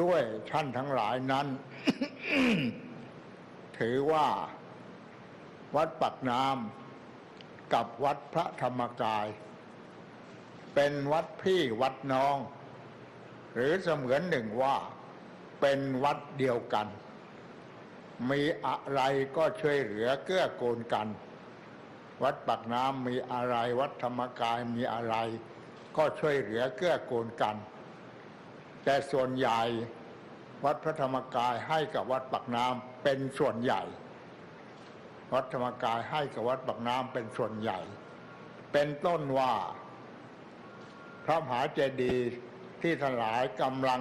ด้วยท่านทั้งหลายนั้น ถือว่า วัดปักน้ำกับวัดพระธรรมกาย เป็นวัดพี่วัดน้อง หรือเสมือนหนึ่งว่า เป็นวัดเดียวกัน มีอะไรก็ช่วยเหลือเกื้อกูลกัน วัดปากน้ำมีอะไร วัดธรรมกายมีอะไร ก็ช่วยเหลือเกื้อกูลกัน แต่ส่วนใหญ่วัดพระธรรมกายให้กับวัดปากน้ำเป็นส่วนใหญ่ วัดธรรมกายให้กับวัดปากน้ำเป็นส่วนใหญ่ เป็นต้นว่าพระมหาเจดีย์ที่ทั้งหลายกำลัง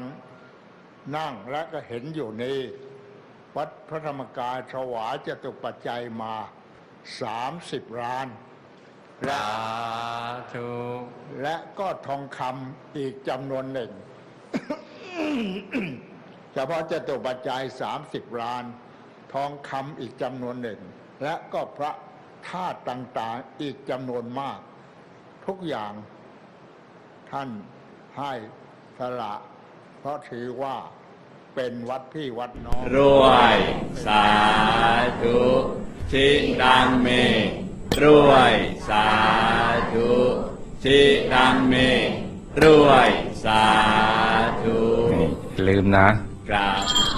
นั่งและก็เห็นอยู่นี้ วัดพระธรรมกายถวายจตุปัจจัยมาสามสิบล้านและสาธุและก็ทองคำอีกจำนวนหนึ่ง เฉพาะจตุปัจจัยสามสิบล้าน ทองคำอีกจำนวนหนึ่ง และก็พระธาตุต่างๆอีกจำนวนมาก ทุกอย่างท่านให้สละ เพราะถือว่าเป็นวัดพี่วัดน้องรวย สาธุชิดังเมรวย สาธุชิดังเมรวย สาธุนี่อย่า ลืมนะครับ